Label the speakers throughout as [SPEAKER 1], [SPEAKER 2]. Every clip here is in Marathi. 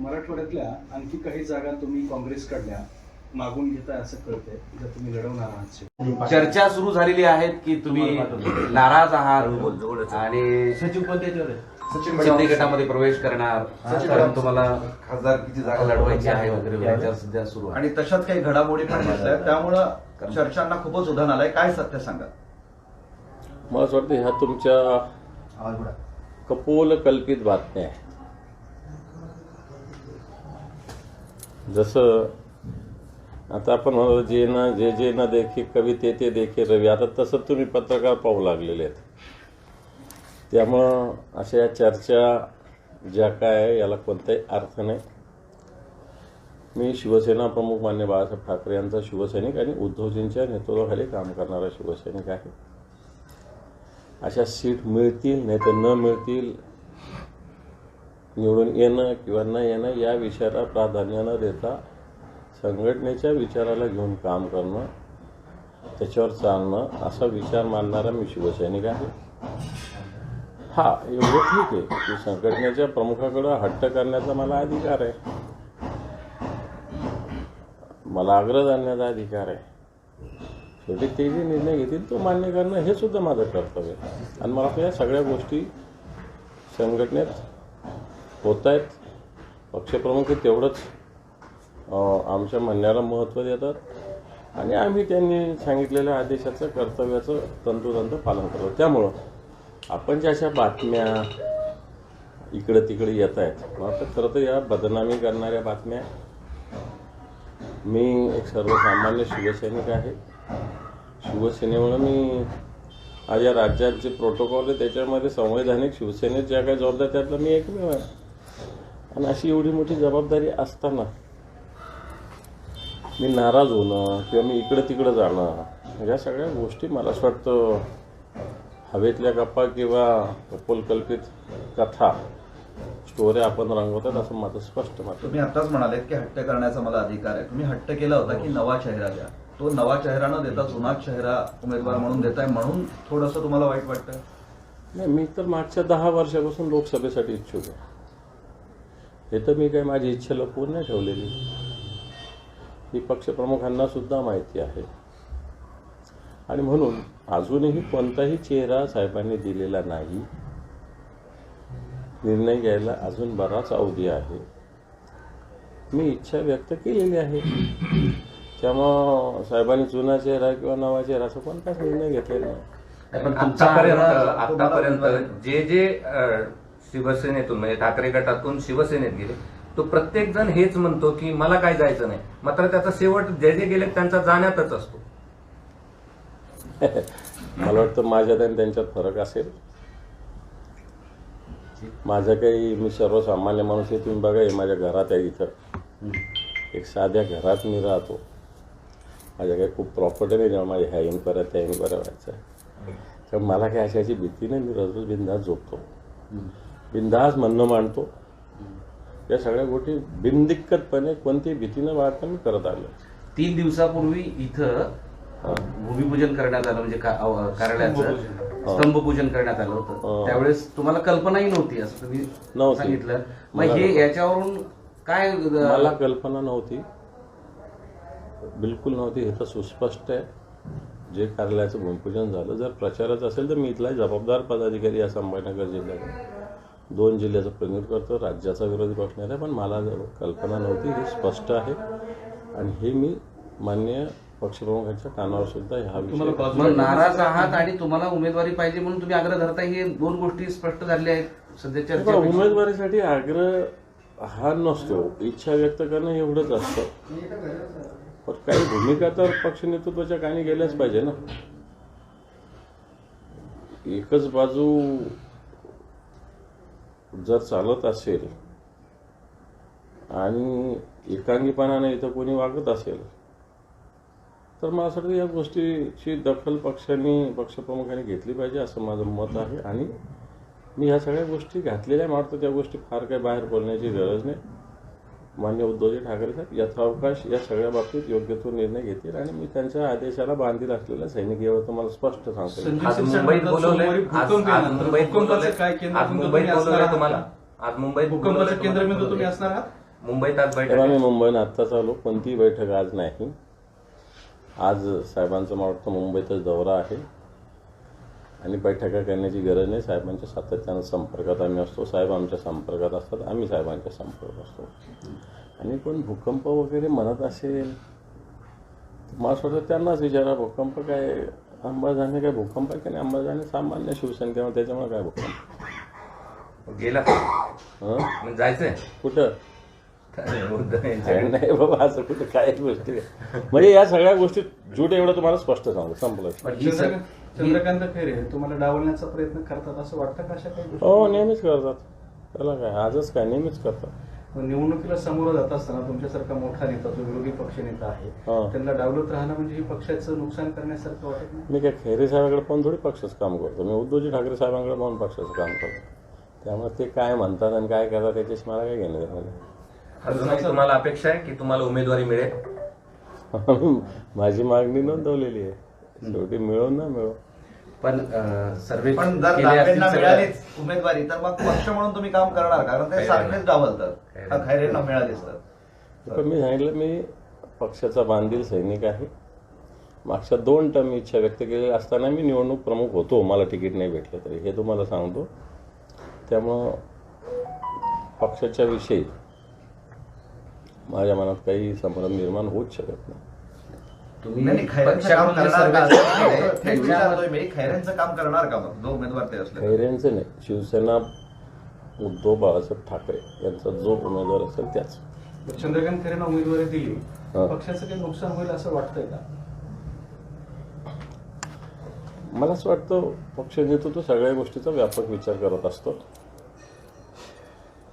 [SPEAKER 1] मराठवाड्यातल्या आणखी काही जागा तुम्ही काँग्रेसकडल्या मागून घेताय असं कळतंय जर तुम्ही लढवणार आहात
[SPEAKER 2] चर्चा सुरू झालेली आहेत की तुम्ही नाराज आहात आणि
[SPEAKER 3] सचिन पण त्याच्यावर आहे?
[SPEAKER 2] शिंदे गटामध्ये प्रवेश करणार. कारण तुम्हाला खासदारकीची जागा लढवायची आहे वगैरे सध्या सुरू आहे.
[SPEAKER 4] आणि तशाच काही घडामोडी पण आहेत. त्यामुळं चर्चांना खूपच उधाण आलंय. काय सत्य सांगा
[SPEAKER 5] मला असं वाटतं ह्या तुमच्या कपोल कल्पित बातम्या आहे जसं आता आपण जे ना जे जे ना देखे कवी ते ते देखी रवी. आता तसं तुम्ही पत्रकार पाहू लागलेले आहेत. त्यामुळं अशा या चर्चा ज्या काय आहे याला कोणताही अर्थ नाही. मी शिवसेना प्रमुख मान्य बाळासाहेब ठाकरे यांचा शिवसैनिक आणि उद्धवजींच्या नेतृत्वाखाली काम करणारा शिवसैनिक आहे. अशा सीट मिळतील नाही तर न मिळतील निवडून येणं किंवा न येणं या विषयाला प्राधान्य न देता संघटनेच्या विचाराला घेऊन काम करणं त्याच्यावर चालणं असा विचार मानणारा मी शिवसैनिक आहे. हा एवढं ठीक आहे की संघटनेच्या प्रमुखाकडं हट्ट करण्याचा मला अधिकार आहे. मला आग्रह जाणण्याचा अधिकार आहे. शेवटी ते जे निर्णय घेतील तो मान्य करणं हे सुद्धा माझं कर्तव्य आहे. आणि मला या सगळ्या गोष्टी संघटनेत होत आहेत. पक्षप्रमुख तेवढंच आमच्या म्हणण्याला महत्त्व देतात. आणि आम्ही त्यांनी सांगितलेल्या आदेशाचं कर्तव्याचं तंतोतंत पालन करतो. त्यामुळं आपण ज्या अशा बातम्या इकडं तिकडे येत आहेत मला खरं तर या बदनामी करणाऱ्या बातम्या मी एक सर्वसामान्य शिवसैनिक आहे. शिवसेनेमुळं मी आज या राज्यात जे प्रोटोकॉल आहे त्याच्यामध्ये संवैधानिक शिवसेनेत ज्या काही जबाबदार त्यातलं मी एकमेव आहे. आणि अशी एवढी मोठी जबाबदारी असताना मी नाराज होणं किंवा मी इकडं तिकडं जाणं या सगळ्या गोष्टी मला असं वाटतं हवेतल्या गप्पा किंवा कपोलकल्पित कथा स्टोऱ्या आपण रंगवतात असं माझं स्पष्ट मत.
[SPEAKER 4] तुम्ही आताच म्हणालेत की हट्ट करण्याचा मला अधिकार आहे. तुम्ही हट्ट केला होता की नवा चेहरा द्या. तो नवा चेहरा न देता जुना चेहरा उमेदवार म्हणून देताय म्हणून थोडंसं तुम्हाला वाईट वाटतं?
[SPEAKER 5] नाही मी तर मागच्या दहा वर्षापासून लोकसभेसाठी इच्छुक आहे. हे तर मी काही माझी इच्छा लपवून नाही ठेवलेली. ही पक्षप्रमुखांना सुद्धा माहिती आहे. आणि म्हणून अजूनही कोणताही चेहरा साहेबांनी दिलेला नाही. निर्णय घ्यायला अजून बराच अवधी आहे. मी इच्छा व्यक्त केलेली आहे. त्यामुळं साहेबांनी जुना चेहरा किंवा नवा चेहरा असं कोणताच निर्णय घेतलेला नाही.
[SPEAKER 2] पण तुमचा
[SPEAKER 6] आतापर्यंत जे जे शिवसेनेतून म्हणजे ठाकरे गटातून शिवसेनेत गेले. तो प्रत्येक जण हेच म्हणतो की मला काय जायचं नाही. मात्र त्याचा शेवट जे जे गेले त्यांचा जाण्यातच असतो.
[SPEAKER 5] मला वाटतं माझ्यात आणि त्यांच्यात फरक असेल. माझं काही मी सर्वसामान्य माणूस आहे तुम्ही बघा माझ्या घरात आहे इथं. एक साध्या घरात मी राहतो. माझ्या काही खूप प्रॉपर्टी नाही जेव्हा माझ्या ह्या परत त्या परत व्हायचं आहे. तर मला काही अशाची भीती नाही मी रोज रोज बिंदास झोपतो. बिंदास म्हणणं मांडतो. या सगळ्या गोष्टी बिनदिक्कतपणे कोणतीही भीती न बाळगता मी करत आलो.
[SPEAKER 2] तीन दिवसापूर्वी इथं भूमिपूजन करण्यात आलं म्हणजे कार्यालयाचं स्तंभपूजन. करण्यात आलं होतं. त्यावेळेस तुम्हाला कल्पनाही नव्हती असं तुम्ही
[SPEAKER 5] नव्हती.
[SPEAKER 2] सांगितलं. मग हे याच्यावरून काय
[SPEAKER 5] मला कल्पना नव्हती. बिलकुल नव्हती. हे तर सुस्पष्ट आहे. जे कार्यालयाचं भूमिपूजन झालं जर प्रचाराचं असेल तर मी इथला जबाबदार पदाधिकारी या संभाजीनगर जिल्ह्यात दोन जिल्ह्याचं प्रतिनिधित्व करतो राज्याचा विरोधी पक्ष नाही पण मला जर कल्पना नव्हती ही स्पष्ट आहे. आणि हे मी मान्य पक्षप्रमुखांच्या कानावर सुद्धा ह्या विषयी
[SPEAKER 2] नाराज आहात आणि तुम्हाला उमेदवारी पाहिजे म्हणून तुम्ही आग्रह धरताय हे दोन गोष्टी स्पष्ट झालेल्या आहेत सध्या
[SPEAKER 5] बघा,
[SPEAKER 2] चर्चा
[SPEAKER 5] उमेदवारीसाठी आग्रह हा नसतो इच्छा व्यक्त करणं एवढंच असतं. पण काही भूमिका तर पक्ष नेतृत्वाच्या कानी गेल्याच पाहिजे ना. एकच बाजू जर चालत असेल आणि एकांगीपणाने इथं कोणी वागत असेल तर मला असं वाटतं या गोष्टीची दखल पक्षांनी पक्षप्रमुखांनी घेतली पाहिजे असं माझं मत आहे आणि मी ह्या सगळ्या गोष्टी घातलेल्या आहे. मला वाटतं त्या गोष्टी फार काही बाहेर बोलण्याची गरज नाही मान्य उद्धवजी ठाकरे साहेब यथावकाश या सगळ्या बाबतीत योग्य तो निर्णय घेतील आणि मी त्यांच्या आदेशाला बांधील असलेला सैनिक यावर तुम्हाला स्पष्ट सांगतो.
[SPEAKER 6] मुंबईत बोलवलंय आज. मुंबईत
[SPEAKER 1] भूकंपाचं केंद्र तुम्ही असणार आहात?
[SPEAKER 6] आज बैठक
[SPEAKER 5] तर
[SPEAKER 6] आहे.
[SPEAKER 5] आम्ही मुंबईनं आत्ताच आलो कोणतीही बैठक आज नाही. आज साहेबांचा मला वाटतं मुंबईतच दौरा आहे. आणि बैठका करण्याची गरज नाही. साहेबांच्या सातत्यानं संपर्कात आम्ही असतो. साहेब आमच्या संपर्कात असतात. आम्ही साहेबांच्या संपर्कात असतो. आणि कोण भूकंप वगैरे म्हणत असेल मला वाटतं त्यांनाच विचारा भूकंप काय अंबाजाने काय भूकंप आहे की नाही? अंबाजाने सामान्य शिवसंख्या त्याच्यामुळे काय भूकंप?
[SPEAKER 6] गेला.
[SPEAKER 5] हं?
[SPEAKER 6] जायचंय?
[SPEAKER 5] कुठं. नाही बाबा असं कुठं? काय गोष्टी. म्हणजे या सगळ्या गोष्टी झूट एवढं तुम्हाला स्पष्ट सांगू संपलं.
[SPEAKER 1] चंद्रकांत खैरे तुम्हाला डावलण्याचा प्रयत्न करतात असं वाटतं का अशा काही?
[SPEAKER 5] हो नेहमीच करतात. त्याला काय आजच काय नेहमीच करतात.
[SPEAKER 1] निवडणुकीला समोर जात असताना तुमच्यासारखा मोठा नेता जो विरोधी पक्ष नेता आहे
[SPEAKER 5] हा.
[SPEAKER 1] त्यांना डावलत राहणं म्हणजे ही पक्षाचं नुकसान करण्यासारखं वाटत नाही?
[SPEAKER 5] मी काय खैरे साहेबांकडे पाहून थोडी पक्षाचं काम करतो. मी उद्धवजी ठाकरे साहेबांकडे पाहून पक्षाचं काम करतो. त्यामुळे ते काय म्हणतात आणि काय करतात त्याच्याशी मला काय घेणं देणं नाही.
[SPEAKER 6] अजूनही तुम्हाला अपेक्षा आहे की तुम्हाला उमेदवारी मिळेल?
[SPEAKER 5] माझी मागणी नोंदवलेली आहे. शेवटी मिळो ना मिळो.
[SPEAKER 2] पण सर्वे
[SPEAKER 4] पण जर
[SPEAKER 2] केले असतील
[SPEAKER 4] दानवेंना मिळालीच उमेदवारी तर मग पक्ष म्हणून तुम्ही काम करणार कारण ते सारखेच डावलतात. खैरेंना मिळालीच तर.
[SPEAKER 5] पण मी सांगितलं मी पक्षाचा बांधील सैनिक आहे. मागच्या दोन टर्म इच्छा व्यक्त केलेली असताना मी निवडणूक प्रमुख होतो. मला तिकीट नाही भेटलं तरी. हे तुम्हाला सांगतो. त्यामुळं पक्षाच्या विषयी माझ्या मनात काही संभ्रम निर्माण होऊच शकत नाही.
[SPEAKER 2] तुम्ही
[SPEAKER 4] नाही, नाही, खैरेंचं काम
[SPEAKER 2] पक्षाकडून जे
[SPEAKER 4] करणार
[SPEAKER 2] सर्वे
[SPEAKER 4] का?
[SPEAKER 2] केले,
[SPEAKER 4] तेच
[SPEAKER 2] त्यांच्या-
[SPEAKER 4] विचारतोय मी खैरेंचं काम करणार का मग जो उमेदवार ते असले.
[SPEAKER 5] खैरेंचं नाही शिवसेना उद्धव बाळासाहेब ठाकरे यांचा जो उमेदवार असेल त्याच.
[SPEAKER 1] चंद्रकांत खैरेंना उमेदवारी दिली.
[SPEAKER 5] हा.
[SPEAKER 1] पक्षाचं काही नुकसान होईल असं वाटतंय का?
[SPEAKER 5] मला असं वाटतं पक्ष नेतृत्व सगळ्या गोष्टीचा व्यापक विचार करत असतो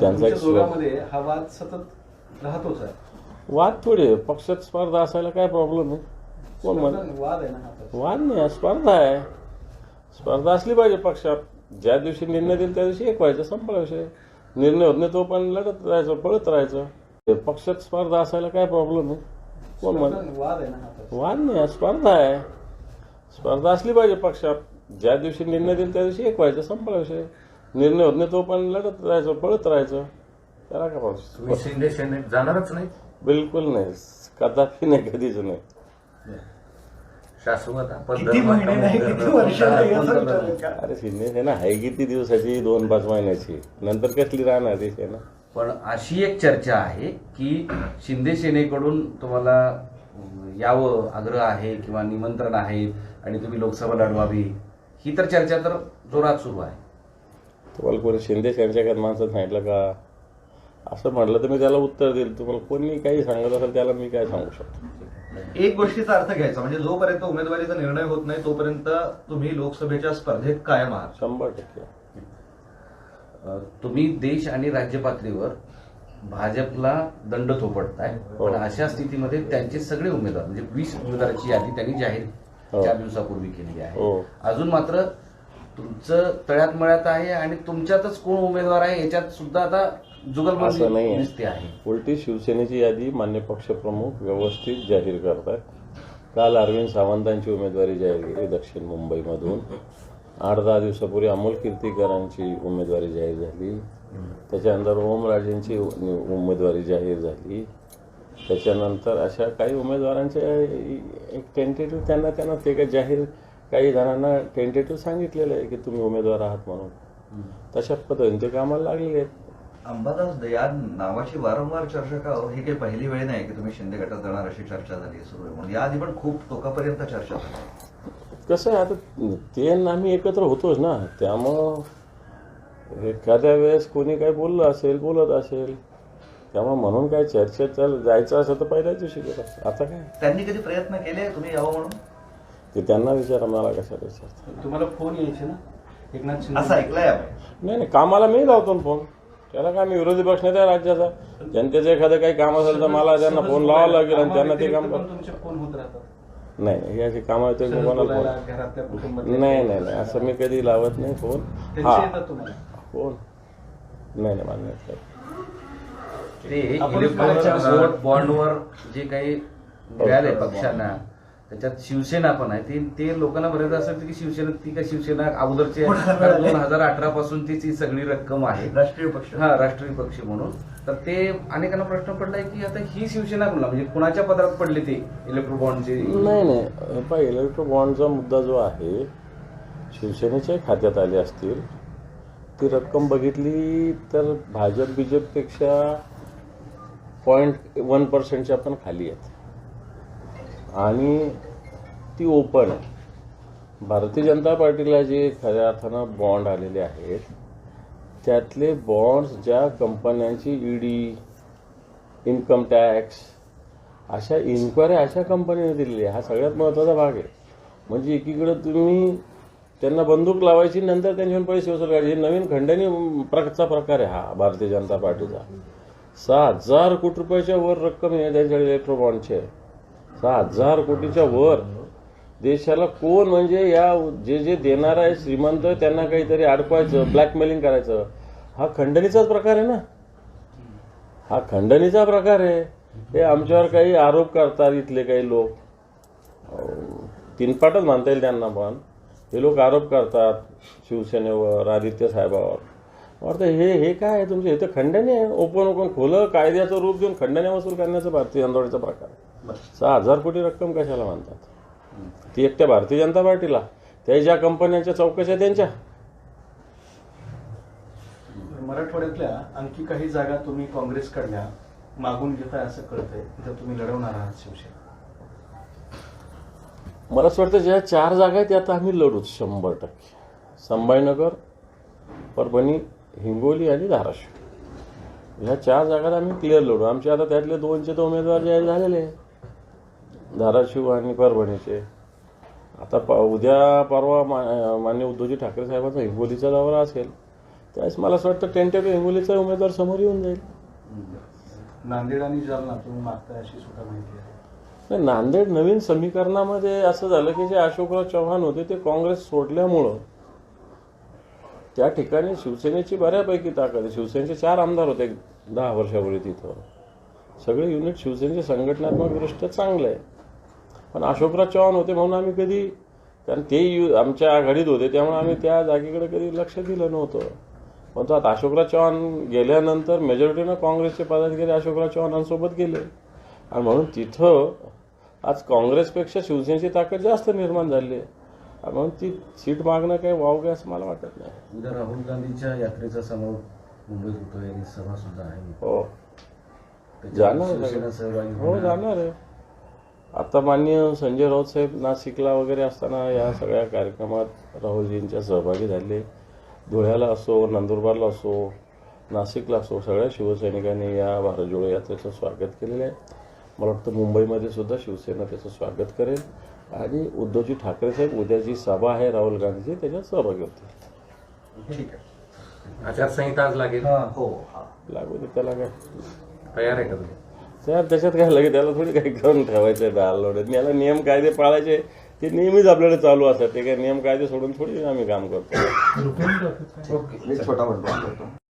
[SPEAKER 5] त्यांचा
[SPEAKER 1] दोघांमध्ये हा वाद सतत राहतोच आहे.
[SPEAKER 5] वाद थोडी. पक्षात स्पर्धा असायला काय प्रॉब्लेम आहे? कोण म्हण
[SPEAKER 1] वाद आहे ना.
[SPEAKER 5] वाद नाही स्पर्धा आहे. स्पर्धा असली पाहिजे पक्षात. ज्या दिवशी निर्णय देईल त्या दिवशी एक व्हायचं संपला विषय. निर्णय होत नाही तो पण लढत राहायचं पळत राहायचं. पक्षात स्पर्धा असायला काय प्रॉब्लेम आहे? कोण म्हण
[SPEAKER 1] वाद आहे ना.
[SPEAKER 5] वाद नाही स्पर्धा आहे. स्पर्धा असली पाहिजे पक्षात. ज्या दिवशी निर्णय देईल त्या दिवशी एक व्हायचं संपला विषय. निर्णय होत नाही तो पण लढत राहायचं पळत राहायचं. त्याला काय
[SPEAKER 6] तुम्ही
[SPEAKER 5] प्रॉब्लेम
[SPEAKER 6] शिंदे सेनेत जाणारच नाही?
[SPEAKER 5] बिलकुल नाही. कदापि नाही कधीच नाही.
[SPEAKER 6] शाश्वत
[SPEAKER 4] किती महिने नाही किती वर्ष नाही असं विचारलं का?
[SPEAKER 5] अरे शिंदे सेना आहे किती दिवसाची? दोन पाच महिन्याची. नंतर कसली राहणार ती सेना
[SPEAKER 2] पण अशी एक चर्चा आहे की शिंदे सेनेकडून तुम्हाला अं, यावं आग्रह आहे किंवा निमंत्रण आहे आणि तुम्ही लोकसभा लढवावी ही तर चर्चा तर जोरात सुरू आहे.
[SPEAKER 5] तुम्हाला कोणी शिंदे सेनेच्या माणसं सांगितलं का? असं म्हटलं तर मी त्याला उत्तर देईल. तुम्हाला कोणी काही सांगत असेल त्याला मी काय सांगू शकतो?
[SPEAKER 4] एक गोष्टीचा अर्थ घ्यायचा. म्हणजे जोपर्यंत उमेदवारीचा निर्णय होत नाही तोपर्यंत तुम्ही लोकसभेच्या स्पर्धेत कायम आहात.
[SPEAKER 5] शंभर टक्के.
[SPEAKER 2] तुम्ही देश आणि राज्य पातळीवर भाजपला दंड थोपटताय
[SPEAKER 5] हो.
[SPEAKER 2] पण अशा स्थितीमध्ये त्यांचे सगळे उमेदवार म्हणजे वीस उमेदवाराची यादी त्यांनी जाहीर
[SPEAKER 5] हो.
[SPEAKER 2] चार दिवसापूर्वी केली आहे.
[SPEAKER 5] हो.
[SPEAKER 2] अजून मात्र तुमचं तळ्यात मळ्यात आहे आणि तुमच्यातच कोण उमेदवार आहे याच्यात सुद्धा आता
[SPEAKER 5] असं
[SPEAKER 2] जुगलबंदी
[SPEAKER 5] नाही
[SPEAKER 2] दिसते आहे.
[SPEAKER 5] उलटी शिवसेनेची यादी मान्य पक्षप्रमुख व्यवस्थित जाहीर करतात काल अरविंद सावंतांची उमेदवारी जाहीर केली दक्षिण मुंबईमधून. आठ दहा दिवसापूर्वी अमोल कीर्तीकरांची उमेदवारी जाहीर झाली. त्याच्यानंतर ओमराजेंची उमेदवारी जाहीर झाली. त्याच्यानंतर अशा काही उमेदवारांचे एक टेंटेटिव्ह त्यांना त्यांना ते काही जाहीर काही जणांना टेंटेटिव्ह सांगितलेलं आहे की तुम्ही उमेदवार आहात म्हणून. तशा पद्धतीने ते कामाला लागलेले आहेत.
[SPEAKER 4] अंबादास या नावाची वारंवार चर्चा का हो? ही काही पहिली वेळ नाही की तुम्ही शिंदे गटात जाणार अशी चर्चा झाली सुरू आहे म्हणून. याआधी पण खूप टोकापर्यंत चर्चा झाली
[SPEAKER 5] कसं आहे आता ते आम्ही एकत्र होतोच ना. त्यामुळं एखाद्या वेळेस कोणी काही बोललं असेल बोलत असेल त्यामुळे म्हणून काय चर्चेत जायचं असं तर पहिल्याच दिवशी आता काय?
[SPEAKER 4] त्यांनी कधी प्रयत्न केले? तुम्ही यावं म्हणून?
[SPEAKER 5] ते त्यांना विचारा मला कशाला विचारता?
[SPEAKER 1] तुम्हाला फोन यायचे ना? एकनाथ शिंदे.
[SPEAKER 4] असं ऐकलंय
[SPEAKER 5] नाही नाही कामाला मी लावतो ना फोन. त्याला काय मी विरोधी पक्ष नाही राज्याचा. जनतेचं एखादं काही काम असेल तर मला त्यांना फोन लावावं लागेल आणि त्यांना ते काम
[SPEAKER 1] कामाव्यतिरिक्त
[SPEAKER 5] कर.
[SPEAKER 1] पण तुमचे फोन होत राहतात.
[SPEAKER 5] नाही नाही याची कामं येते
[SPEAKER 1] सहज
[SPEAKER 5] कोणाला
[SPEAKER 1] बोलायला,
[SPEAKER 5] फोन
[SPEAKER 1] घरातल्या कुटुंबात
[SPEAKER 5] नाही नाही नाही असं मी कधी लावत नाही फोन.
[SPEAKER 1] त्यांचे
[SPEAKER 5] हा.
[SPEAKER 1] येतात तुम्हाला.
[SPEAKER 5] फोन. नाही नाही मान्य नाही.
[SPEAKER 2] ते
[SPEAKER 1] आपण
[SPEAKER 2] इलेक्ट्रॉनिक बॉन्डवर जे काही मिळाले पक्षांना त्याच्यात शिवसेना पण आहे. ते ते लोकांना बरेच असं वाटतं की शिवसेना ती काय शिवसेना अगोदरची दोन हजार अठरा पासून ती सगळी रक्कम आहे.
[SPEAKER 4] राष्ट्रीय पक्ष.
[SPEAKER 2] हा राष्ट्रीय पक्ष म्हणून. तर ते अनेकांना प्रश्न पडलाय की आता ही शिवसेना कोणला म्हणजे कुणाच्या पदरात पडले ते इलेक्ट्रो बॉन्डचे
[SPEAKER 5] नाही नाही. हे इलेक्ट्रो बॉन्डचा मुद्दा जो आहे शिवसेनेच्या खात्यात आले असतील. ती रक्कम बघितली तर भाजप बीजेपपेक्षा पॉईंट वन पर्सेंटच्या पण खाली आहेत. आणि ती ओपन आहे. भारतीय जनता पार्टीला जे खऱ्या अर्थानं बॉन्ड आलेले आहेत त्यातले बॉन्ड्स ज्या कंपन्यांची ईडी इन्कम टॅक्स अशा इन्क्वायरी अशा कंपनीने दिलेली आहे. हा सगळ्यात महत्त्वाचा भाग आहे. म्हणजे एकीकडं तुम्ही त्यांना बंदूक लावायची नंतर त्यांच्यावर पैसे वसूल करायचे. नवीन खंडणी प्रकारचा प्रकार आहे हा भारतीय जनता पार्टीचा. सहा हजार कोटी रुपयाच्या वर रक्कम आहे त्यांच्याकडे इलेक्ट्रो बॉन्डचे सहा हजार कोटीच्या वर. देशाला कोण म्हणजे या जे जे देणार आहे श्रीमंत त्यांना काहीतरी अडकवायचं ब्लॅकमेलिंग करायचं. हा खंडणीचाच प्रकार आहे ना? हा खंडणीचा प्रकार आहे. हे आमच्यावर काही आरोप करतात इथले काही लोक. तीनपाटच मानता येईल त्यांना पण. हे लोक आरोप करतात शिवसेनेवर आदित्य साहेबावर. वाटतं हे हे काय आहे तुमचे? हे तर खंडणी आहे. ओपन ओपन खुलं कायद्याचं रूप देऊन खंडणी वसूल करण्याचा भारतीय आंदोलनाचा प्रकार आहे. सहा हजार कोटी रक्कम कशाला म्हणतात ती एकट्या भारतीय जनता पार्टीला. त्या ज्या कंपन्यांच्या चौकशा त्यांच्या.
[SPEAKER 1] मराठवाड्यातल्या आणखी काही जागा तुम्ही काँग्रेसकडल्या मागून घेताय असं कळतंय. तिथं तुम्ही लढवणार आहात शिवसेना.
[SPEAKER 5] मला असं वाटतं ज्या चार जागा आहेत त्या आता आम्ही लढूच शंभर टक्के. संभाजीनगर परभणी हिंगोली आणि धाराशिव. ह्या चार जागात आम्ही क्लिअर लढू. आमचे आता त्यातले दोनचे तर उमेदवार जाहीर झालेले आहे धाराशिव आणि परभणीचे आता प उद्या परवा मा मान्य उद्धवजी ठाकरे साहेबांचा हिंगोलीचा दौरा असेल त्यावेळेस मला असं वाटतं टेंटेटिव्ह हिंगोलीचा उमेदवार समोर येऊन जाईल.
[SPEAKER 1] नांदेड आणि जालना तुम्ही मागताय अशी सुद्धा माहिती आहे.
[SPEAKER 5] नाही नांदेड नवीन समीकरणामध्ये असं झालं की जे अशोकराव चव्हाण होते ते काँग्रेस सोडल्यामुळं त्या ठिकाणी शिवसेनेची बऱ्यापैकी ताकद आहे. शिवसेनेचे चार आमदार होते दहा वर्षापूर्वी तिथं. सगळे युनिट शिवसेनेचे संघटनात्मकदृष्ट्या चांगले आहे. पण अशोकराव चव्हाण होते म्हणून आम्ही कधी कारण ते यु आमच्या आघाडीत होते त्यामुळे आम्ही त्या जागेकडे कधी लक्ष दिलं नव्हतं. पण तो आता अशोकराव चव्हाण गेल्यानंतर मेजॉरिटीनं काँग्रेसचे पदाधिकारी अशोकराव चव्हाणांसोबत गेले. आणि म्हणून तिथं आज काँग्रेसपेक्षा शिवसेनेची ताकद जास्त निर्माण झाली आहे. म्हणून ती सीट मागणं काही वावगे असं मला वाटत नाही.
[SPEAKER 2] उद्या राहुल गांधीच्या यात्रेचा समारोप मुंबईत होतोय आणि सभा सुद्धा आहे.
[SPEAKER 5] हो. जाणार हो. जाणार आहे. आता मान्य संजय राऊत साहेब नाशिकला वगैरे असताना या सगळ्या कार्यक्रमात राहुलजींच्या सहभागी झाले. धुळ्याला असो नंदुरबारला असो नाशिकला असो सगळ्या शिवसैनिकांनी या भारत जोडो यात्रेचं स्वागत केलेलं आहे. मला वाटतं मुंबईमध्ये सुद्धा शिवसेना त्याचं स्वागत करेल. आणि उद्धवजी ठाकरे साहेब उद्या जी सभा आहे राहुल गांधीची त्याच्यात सहभागी होतील.
[SPEAKER 1] ठीक आहे.
[SPEAKER 6] आचारसंहिता आज लागेल?
[SPEAKER 4] हो हा.
[SPEAKER 5] लागू दे त्याला काय?
[SPEAKER 6] तयार आहे का तुम्ही?
[SPEAKER 5] त्या त्याच्यात काय लगे त्याला थोडी काही करून ठेवायचं डाल लोडत याला नियम कायदे पाळायचे ते नेहमीच आपल्याकडे चालू असतात. ते काय नियम कायदे सोडून थोडी आम्ही काम करतो.
[SPEAKER 2] ओके
[SPEAKER 4] छोटा म्हणतो